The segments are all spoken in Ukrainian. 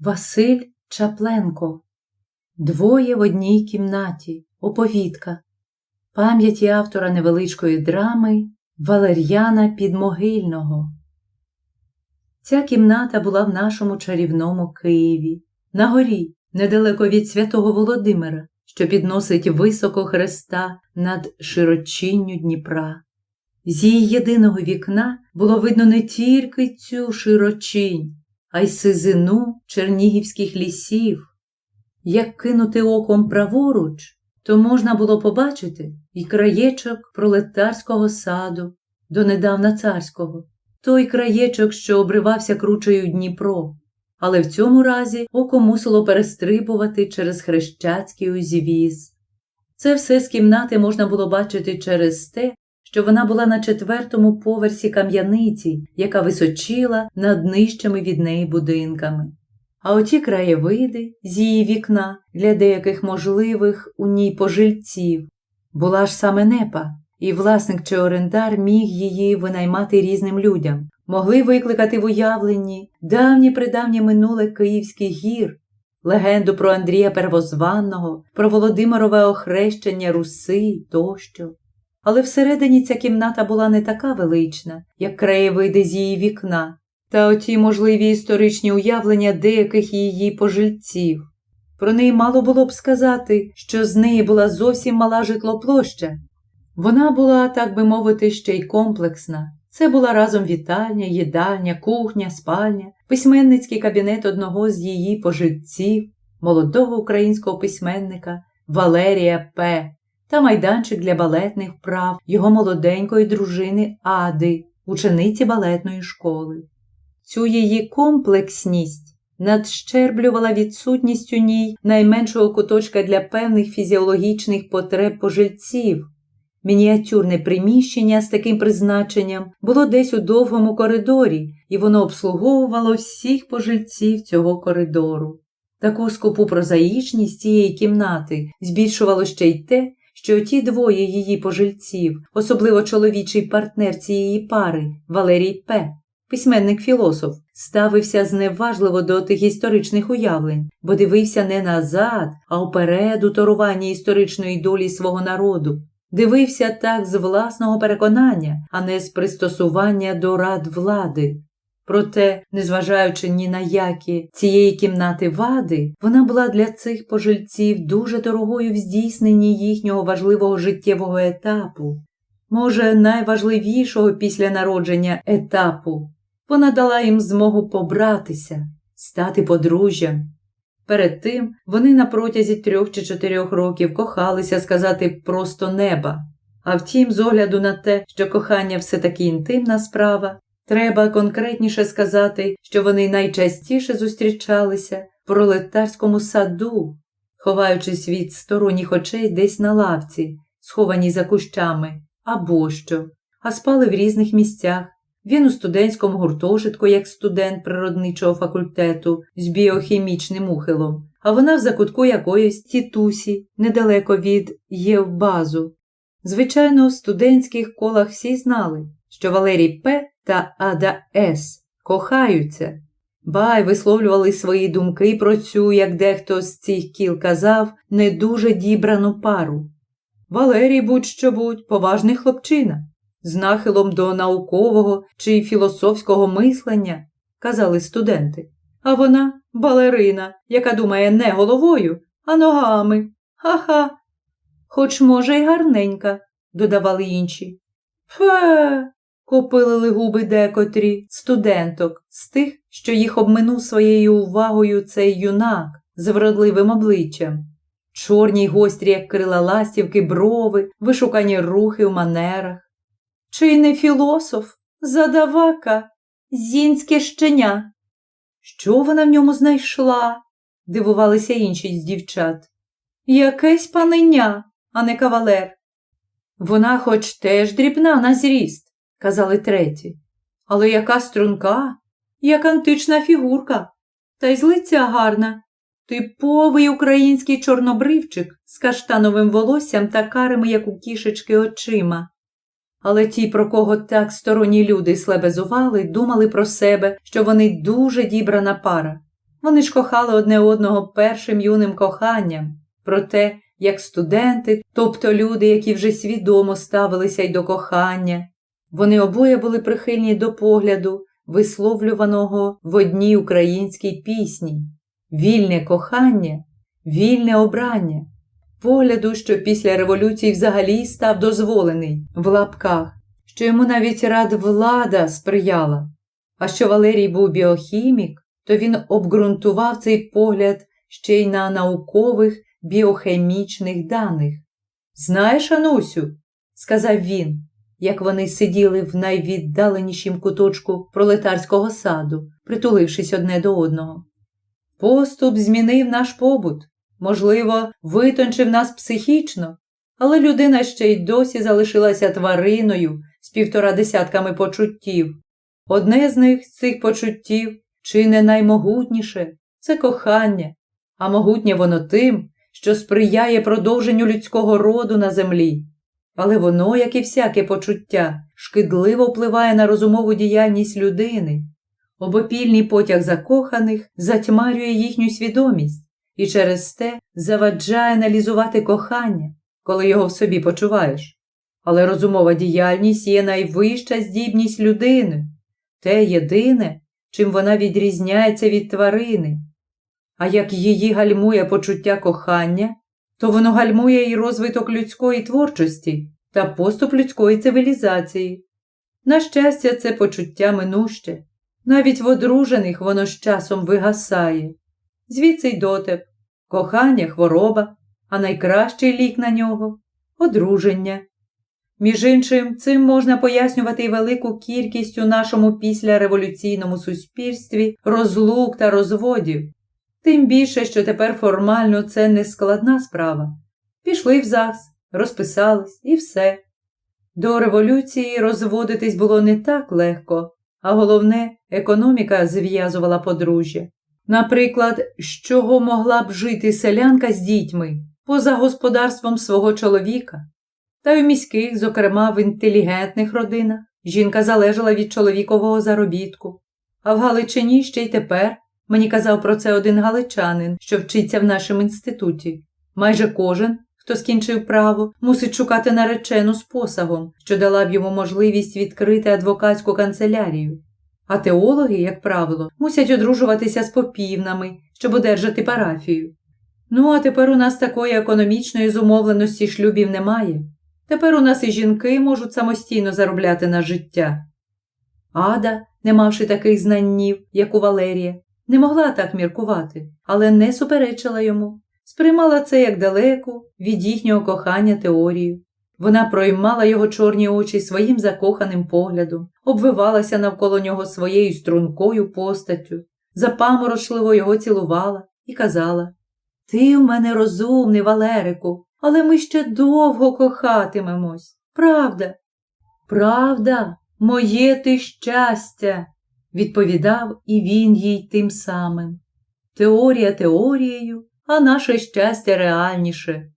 Василь Чапленко. Двоє в одній кімнаті. Оповідка. Пам'яті автора невеличкої драми Валер'яна Підмогильного. Ця кімната була в нашому чарівному Києві, на горі, недалеко від святого Володимира, що підносить високо хреста над широчинню Дніпра. З її єдиного вікна було видно не тільки цю широчинь, а й сизину чернігівських лісів. Як кинути оком праворуч, то можна було побачити і краєчок пролетарського саду, донедавна царського, той краєчок, що обривався кручею Дніпро, але в цьому разі око мусило перестрибувати через хрещацький узвіз. Це все з кімнати можна було бачити через те, що вона була на четвертому поверсі кам'яниці, яка височила над нижчими від неї будинками. А оті краєвиди з її вікна для деяких можливих у ній пожильців була ж саме непа, і власник чи орендар міг її винаймати різним людям, могли викликати в уявленні давнє придавнє минуле Київських гір, легенду про Андрія Первозванного, про Володимирове охрещення Руси тощо. Але всередині ця кімната була не така велична, як краєвиди з її вікна, та оті можливі історичні уявлення деяких її пожильців. Про неї мало було б сказати, що з неї була зовсім мала житлоплоща. Вона була, так би мовити, ще й комплексна. Це була разом вітальня, їдальня, кухня, спальня, письменницький кабінет одного з її пожильців, молодого українського письменника Валерія П. та майданчик для балетних вправ його молоденької дружини Ади, учениці балетної школи. Цю її комплексність надщерблювала відсутність у ній найменшого куточка для певних фізіологічних потреб пожильців. Мініатюрне приміщення з таким призначенням було десь у довгому коридорі, і воно обслуговувало всіх пожильців цього коридору. Таку скупу прозаїчність цієї кімнати збільшувало ще й те, що ті двоє її пожильців, особливо чоловічий партнер цієї пари Валерій П., письменник філософ, ставився зневажливо до тих історичних уявлень, бо дивився не назад, а вперед у торування історичної долі свого народу. Дивився так з власного переконання, а не з пристосування до рад влади. Проте, незважаючи ні на які цієї кімнати вади, вона була для цих пожильців дуже дорогою в здійсненні їхнього важливого життєвого етапу, може, найважливішого після народження етапу. Вона дала їм змогу побратися, стати подружжям. Перед тим вони на протязі трьох чи чотирьох років кохалися сказати просто неба. А втім, з огляду на те, що кохання все таки інтимна справа, треба конкретніше сказати, що вони найчастіше зустрічалися в пролетарському саду, ховаючись від сторонніх очей десь на лавці, схованій за кущами, або що, а спали в різних місцях. Він у студентському гуртожитку, як студент природничого факультету з біохімічним ухилом, а вона в закутку якоїсь тітусі, недалеко від Євбазу. Звичайно, в студентських колах всі знали, що Валерій П. та Ада С. кохаються, бай висловлювали свої думки про цю, як дехто з цих кіл казав, не дуже дібрану пару. Валерій будь-що будь поважний хлопчина з нахилом до наукового чи філософського мислення, казали студенти. А вона балерина, яка думає не головою, а ногами. Ха-ха. Хоч, може, й гарненька, додавали інші. Фе. Копилили губи декотрі студенток з тих, що їх обминув своєю увагою цей юнак з вродливим обличчям. Чорні й гострі, як крила ластівки, брови, вишукані рухи в манерах. Чи не філософ, задавака, зінське щеня? Що вона в ньому знайшла? дивувалися інші з дівчат. Якесь паненя, а не кавалер. Вона хоч теж дрібна на зріст, казали треті. Але яка струнка, як антична фігурка, та й з лиця гарна. Типовий український чорнобривчик з каштановим волоссям та карими, як у кішечки, очима. Але ті, про кого так сторонні люди слебезували, думали про себе, що вони дуже дібрана пара. Вони ж кохали одне одного першим юним коханням, про те, як студенти, тобто люди, які вже свідомо ставилися й до кохання. Вони обоє були прихильні до погляду, висловлюваного в одній українській пісні вільне кохання, вільне обрання, погляду, що після революції взагалі став дозволений в лапках, що йому навіть рад влада сприяла. А що Валерій був біохімік, то він обґрунтував цей погляд ще й на наукових біохімічних даних. Знаєш, Анусю, сказав він, як вони сиділи в найвіддаленішім куточку пролетарського саду, притулившись одне до одного. Поступ змінив наш побут, можливо, витончив нас психічно, але людина ще й досі залишилася твариною з півтора десятками почуттів. Одне з них з цих почуттів, чи не наймогутніше, це кохання, а могутнє воно тим, що сприяє продовженню людського роду на землі. Але воно, як і всяке почуття, шкідливо впливає на розумову діяльність людини. Обопільний потяг закоханих затьмарює їхню свідомість і через те заваджає аналізувати кохання, коли його в собі почуваєш. Але розумова діяльність є найвища здібність людини, те єдине, чим вона відрізняється від тварини. А як її гальмує почуття кохання, то воно гальмує і розвиток людської творчості та поступ людської цивілізації. На щастя, це почуття минуще. Навіть в одружених воно з часом вигасає. Звідси й дотеп, кохання, хвороба, а найкращий лік на нього одруження. Між іншим, цим можна пояснювати й велику кількість у нашому післяреволюційному суспільстві розлук та розводів. Тим більше, що тепер формально це не складна справа. Пішли в ЗАГС, розписались і все. До революції розводитись було не так легко, а головне, економіка зв'язувала подружжя. Наприклад, з чого могла б жити селянка з дітьми поза господарством свого чоловіка. Та й у міських, зокрема в інтелігентних родинах, жінка залежала від чоловікового заробітку. А в Галичині ще й тепер, мені казав про це один галичанин, що вчиться в нашому інституті. Майже кожен, хто скінчив право, мусить шукати наречену з посагом, що дала б йому можливість відкрити адвокатську канцелярію. А теологи, як правило, мусять одружуватися з попівнами, щоб одержати парафію. Ну, а тепер у нас такої економічної зумовленості шлюбів немає. Тепер у нас і жінки можуть самостійно заробляти на життя. Ада, не мавши таких знаннів, як у Валерія, не могла так міркувати, але не суперечила йому, сприймала це як далеку від їхнього кохання теорію. Вона проймала його чорні очі своїм закоханим поглядом, обвивалася навколо нього своєю стрункою постаттю, запаморочливо його цілувала і казала Ти в мене розумний, Валерику, але ми ще довго кохатимемось. Правда? Правда, моє ти щастя, відповідав і він їй тим самим. Теорія теорією, а наше щастя реальніше.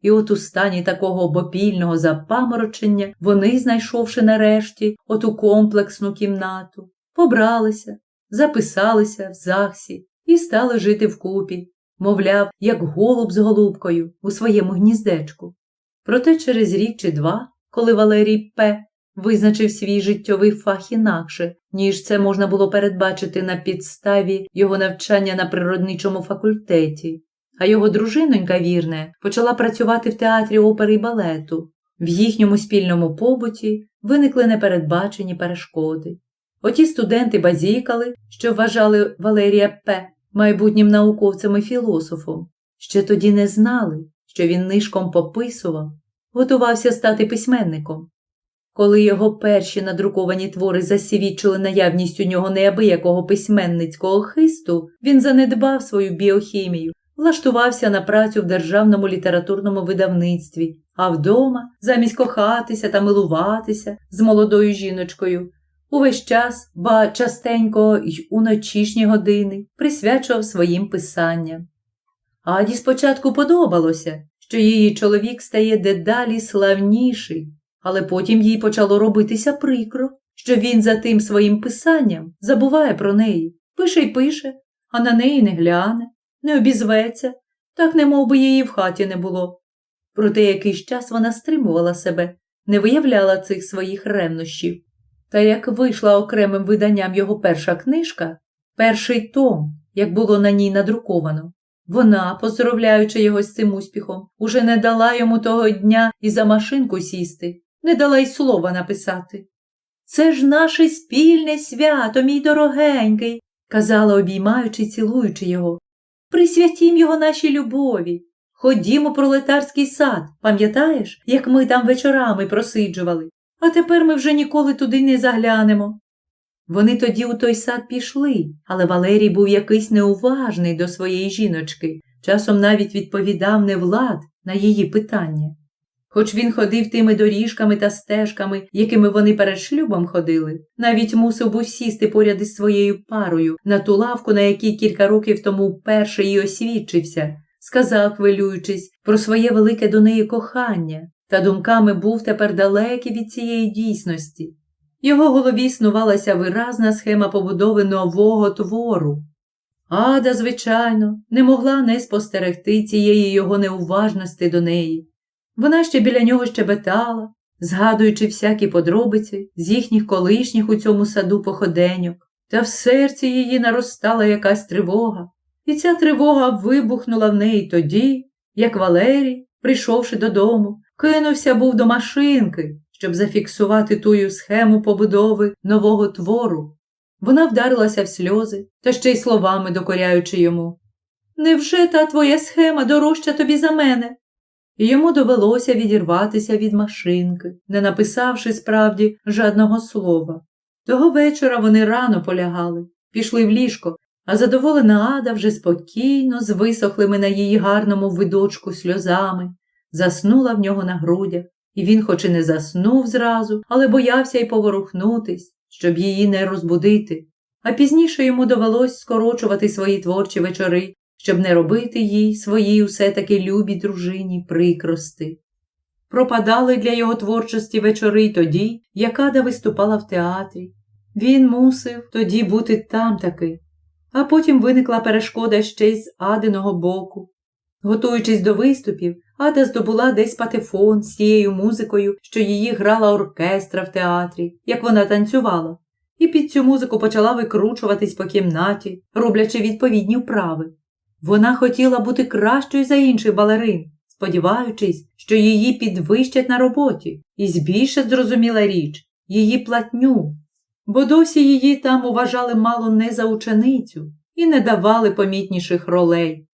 І от у стані такого бопільного запаморочення вони, знайшовши нарешті оту комплексну кімнату, побралися, записалися в ЗАГСі і стали жити вкупі, мовляв, як голуб з голубкою у своєму гніздечку. Проте через рік чи два, коли Валерій П. визначив свій життєвий фах інакше, ніж це можна було передбачити на підставі його навчання на природничому факультеті, а його дружинонька вірне почала працювати в театрі опери й балету. В їхньому спільному побуті виникли непередбачені перешкоди. Оті студенти базікали, що вважали Валерія П. майбутнім науковцем і філософом, ще тоді не знали, що він нишком пописував, готувався стати письменником. Коли його перші надруковані твори засвідчили наявність у нього неабиякого письменницького хисту, він занедбав свою біохімію, влаштувався на працю в державному літературному видавництві, а вдома, замість кохатися та милуватися з молодою жіночкою, увесь час, ба частенько й у ночішні години присвячував своїм писанням. Аді спочатку подобалося, що її чоловік стає дедалі славніший, але потім їй почало робитися прикро, що він за тим своїм писанням забуває про неї, пише й пише, а на неї не гляне, не обізветься, так немов би її в хаті не було. Проте якийсь час вона стримувала себе, не виявляла цих своїх ревнощів. Та як вийшла окремим виданням його перша книжка, перший том, як було на ній надруковано, вона, поздоровляючи його з цим успіхом, уже не дала йому того дня і за машинку сісти, не дала й слова написати. Це ж наше спільне свято, мій дорогенький, казала, обіймаючи, цілуючи його. Присвятім його нашій любові. Ходімо пролетарський сад, пам'ятаєш, як ми там вечорами просиджували, а тепер ми вже ніколи туди не заглянемо. Вони тоді у той сад пішли, але Валерій був якийсь неуважний до своєї жіночки, часом навіть відповідав не влад на її питання. Хоч він ходив тими доріжками та стежками, якими вони перед шлюбом ходили, навіть мусив був сісти поряд із своєю парою на ту лавку, на якій кілька років тому вперше й освідчився, сказав, хвилюючись, про своє велике до неї кохання, та думками був тепер далекий від цієї дійсності. Його голові снувалася виразна схема побудови нового твору. Ада, звичайно, не могла не спостерегти цієї його неуважності до неї. Вона ще біля нього щебетала, згадуючи всякі подробиці з їхніх колишніх у цьому саду походеньок, та в серці її наростала якась тривога, і ця тривога вибухнула в неї тоді, як Валерій, прийшовши додому, кинувся був до машинки, щоб зафіксувати тую схему побудови нового твору. Вона вдарилася в сльози та ще й словами докоряючи йому. Невже та твоя схема дорожча тобі за мене? І йому довелося відірватися від машинки, не написавши справді жадного слова. Того вечора вони рано полягали, пішли в ліжко, а задоволена Ада вже спокійно, з висохлими на її гарному видочку сльозами, заснула в нього на грудях, і він, хоч і не заснув зразу, але боявся й поворухнутись, щоб її не розбудити. А пізніше йому довелось скорочувати свої творчі вечори, щоб не робити їй своїй усе таки любій дружині прикрости. Пропадали для його творчості вечори тоді, як Ада виступала в театрі. Він мусив тоді бути там таки, а потім виникла перешкода ще й з Адиного боку. Готуючись до виступів, Ада здобула десь патефон з тією музикою, що її грала оркестра в театрі, як вона танцювала, і під цю музику почала викручуватись по кімнаті, роблячи відповідні вправи. Вона хотіла бути кращою за інших балерин, сподіваючись, що її підвищать на роботі, і збільше зрозуміла річ її платню, бо досі її там уважали мало не за ученицю і не давали помітніших ролей.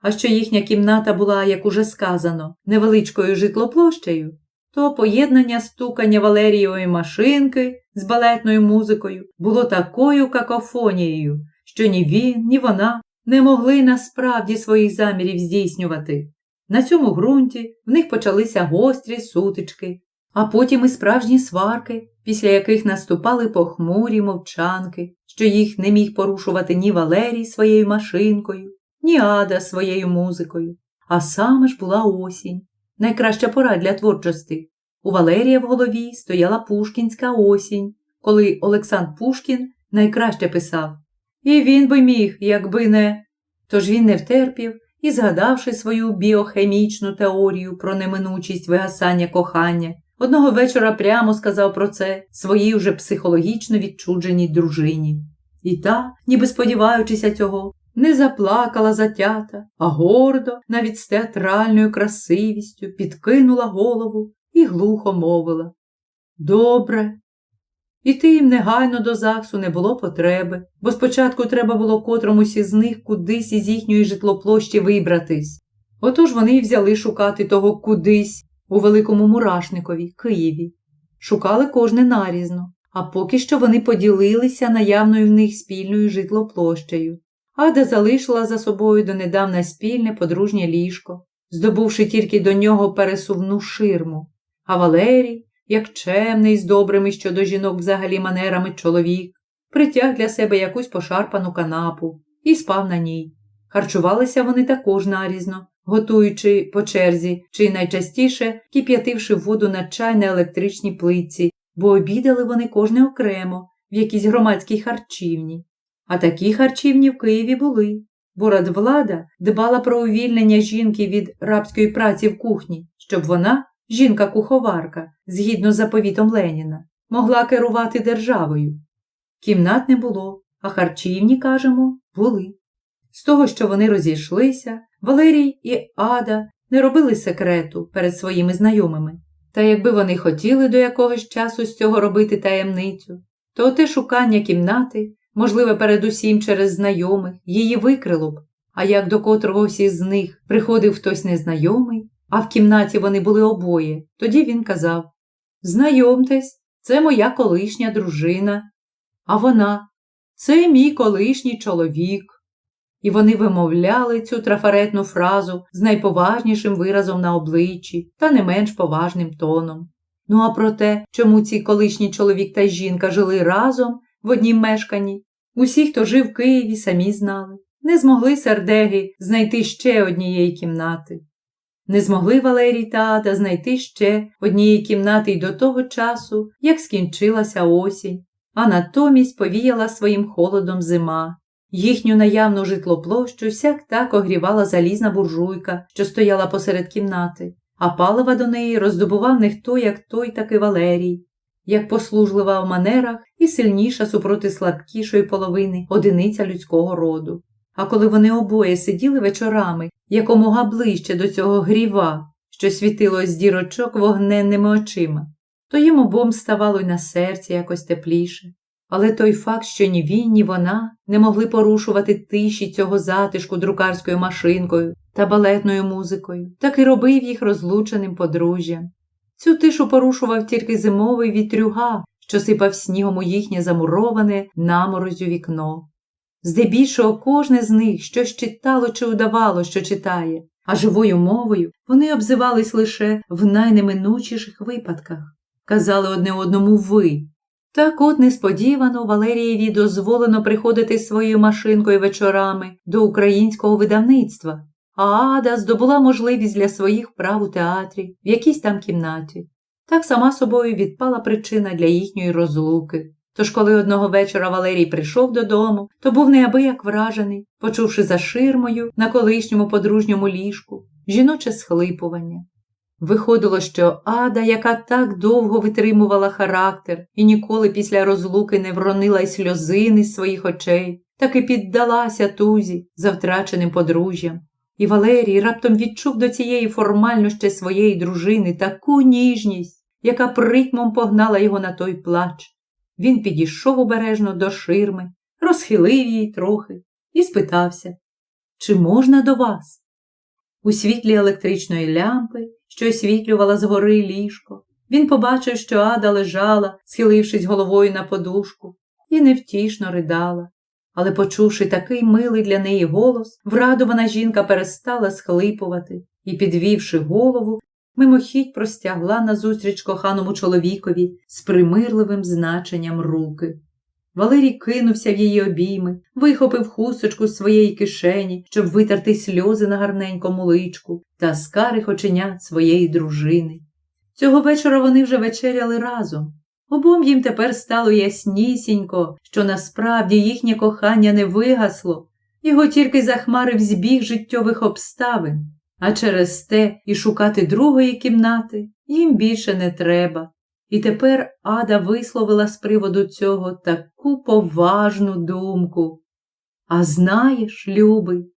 А що їхня кімната була, як уже сказано, невеличкою житлоплощею, то поєднання стукання Валерієвої машинки з балетною музикою було такою какофонією, що ні він, ні вона не могли насправді своїх замірів здійснювати. На цьому ґрунті в них почалися гострі сутички, а потім і справжні сварки, після яких наступали похмурі мовчанки, що їх не міг порушувати ні Валерій своєю машинкою, ні Ада своєю музикою. А саме ж була осінь, найкраща пора для творчості. У Валерія в голові стояла Пушкінська осінь, коли Олександр Пушкін найкраще писав. І він би міг, якби не. Тож він не втерпів і, згадавши свою біохемічну теорію про неминучість вигасання кохання, одного вечора прямо сказав про це своїй уже психологічно відчудженій дружині. І та, ніби сподіваючися цього, не заплакала затята, а гордо, навіть з театральною красивістю, підкинула голову і глухо мовила. Добре. Іти їм негайно до ЗАГСу не було потреби, бо спочатку треба було котромусь із них кудись із їхньої житлоплощі вибратись. Отож вони й взяли шукати того кудись у великому мурашникові, Києві. Шукали кожне нарізно, а поки що вони поділилися наявною в них спільною житлоплощею. Ада залишила за собою донедавна спільне подружнє ліжко, здобувши тільки до нього пересувну ширму, а Валерій, як чемний з добрими щодо жінок взагалі манерами чоловік, притяг для себе якусь пошарпану канапу і спав на ній. Харчувалися вони також нарізно, готуючи по черзі чи найчастіше кип'ятивши воду на чай на електричній плитці, бо обідали вони кожне окремо в якійсь громадській харчівні. А такі харчівні в Києві були, бо радвлада дбала про увільнення жінки від рабської праці в кухні, щоб вона, жінка-куховарка, згідно з заповітом Леніна, могла керувати державою. Кімнат не було, а харчівні, кажемо, були. З того, що вони розійшлися, Валерій і Ада не робили секрету перед своїми знайомими. Та якби вони хотіли до якогось часу з цього робити таємницю, то те шукання кімнати, можливе передусім через знайомих, її викрило б, а як до котрогось із них приходив хтось незнайомий, а в кімнаті вони були обоє, тоді він казав Знайомтесь, це моя колишня дружина, а вона це мій колишній чоловік. І вони вимовляли цю трафаретну фразу з найповажнішим виразом на обличчі та не менш поважним тоном. Ну а про те, чому ці колишній чоловік та жінка жили разом в однім мешканні, усі, хто жив в Києві, самі знали. Не змогли сердеги знайти ще однієї кімнати. Не змогли Валерій та Ада знайти ще однієї кімнати й до того часу, як скінчилася осінь, а натомість повіяла своїм холодом зима. Їхню наявну житлоплощу сяк так огрівала залізна буржуйка, що стояла посеред кімнати, а палива до неї роздобував не хто, як той, так і Валерій, як послужлива в манерах і сильніша супроти слабкішої половини одиниця людського роду. А коли вони обоє сиділи вечорами якомога ближче до цього гріва, що світило з дірочок вогненними очима, то їм обом ставало й на серці якось тепліше. Але той факт, що ні він, ні вона не могли порушувати тиші цього затишку друкарською машинкою та балетною музикою, так і робив їх розлученим подружжям. Цю тишу порушував тільки зимовий вітрюга, що сипав снігом у їхнє замуроване наморозю вікно. Здебільшого кожне з них щось читало чи удавало, що читає, а живою мовою вони обзивались лише в найнеминучіших випадках, казали одне одному ви. Так от несподівано Валерієві дозволено приходити своєю машинкою вечорами до українського видавництва, а Ада здобула можливість для своїх прав у театрі в якійсь там кімнаті. Так сама собою відпала причина для їхньої розлуки. Тож, коли одного вечора Валерій прийшов додому, то був неабияк вражений, почувши за ширмою на колишньому подружньому ліжку жіноче схлипування. Виходило, що Ада, яка так довго витримувала характер і ніколи після розлуки не вронила й сльозини з своїх очей, так і піддалася тузі за втраченим подружжям. І Валерій раптом відчув до цієї формальності своєї дружини таку ніжність, яка притмом погнала його на той плач. Він підійшов обережно до ширми, розхилив її трохи і спитався, чи можна до вас? У світлі електричної лямпи, що освітлювала згори ліжко, він побачив, що Ада лежала, схилившись головою на подушку, і невтішно ридала. Але, почувши такий милий для неї голос, врадована жінка перестала схлипувати і, підвівши голову, мимохідь простягла назустріч коханому чоловікові з примирливим значенням руки. Валерій кинувся в її обійми, вихопив хусточку з своєї кишені, щоб витерти сльози на гарненькому личку та скарих оченят своєї дружини. Цього вечора вони вже вечеряли разом. Обом їм тепер стало яснісінько, що насправді їхнє кохання не вигасло, його тільки захмарив збіг життєвих обставин, а через те і шукати другої кімнати їм більше не треба. І тепер Ада висловила з приводу цього таку поважну думку. А знаєш, любий,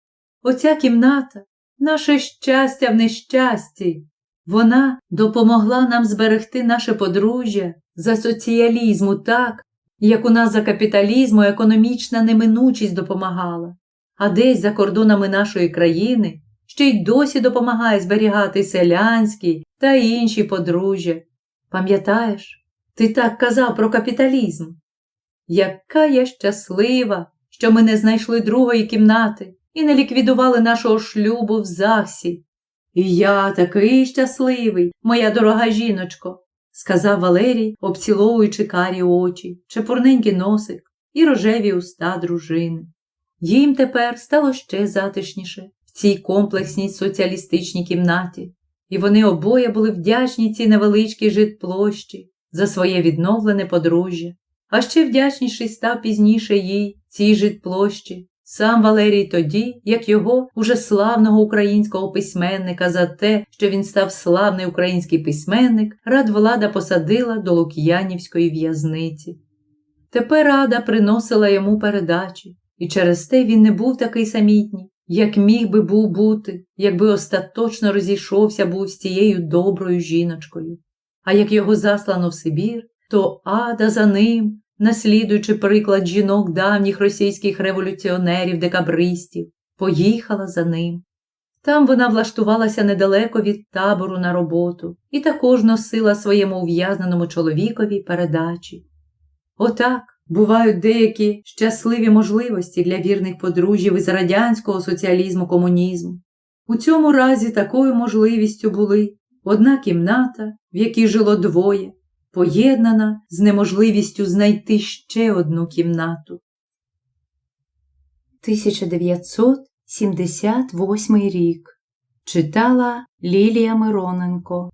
оця кімната наше щастя в нещасті. Вона допомогла нам зберегти наше подружжя за соціалізму так, як у нас за капіталізму економічна неминучість допомагала, а десь за кордонами нашої країни ще й досі допомагає зберігати селянські та інші подружжя. Пам'ятаєш, ти так казав про капіталізм? Яка я щаслива, що ми не знайшли другої кімнати і не ліквідували нашого шлюбу в ЗАГСі. І я такий щасливий, моя дорога жіночко, сказав Валерій, обціловуючи карі очі, чепурненький носик і рожеві уста дружини. Їм тепер стало ще затишніше в цій комплексній соціалістичній кімнаті, і вони обоє були вдячні цій невеличкій житплощі за своє відновлене подружжя, А ще вдячніший став пізніше їй, цій житплощі, сам Валерій тоді, як його уже славного українського письменника за те, що він став славний український письменник, радвлада посадила до Лук'янівської в'язниці. Тепер рада приносила йому передачі, і через те він не був такий самітній, як міг би був бути, якби остаточно розійшовся був з цією доброю жіночкою. А як його заслано в Сибір, то ада за ним, наслідуючи приклад жінок давніх російських революціонерів, декабристів, поїхала за ним. Там вона влаштувалася недалеко від табору на роботу і також носила своєму ув'язненому чоловікові передачі. Отак бувають деякі щасливі можливості для вірних подружжів із радянського соціалізму комунізму. У цьому разі такою можливістю були одна кімната, в якій жило двоє, поєднана з неможливістю знайти ще одну кімнату. 1978 рік читала Лілія Мироненко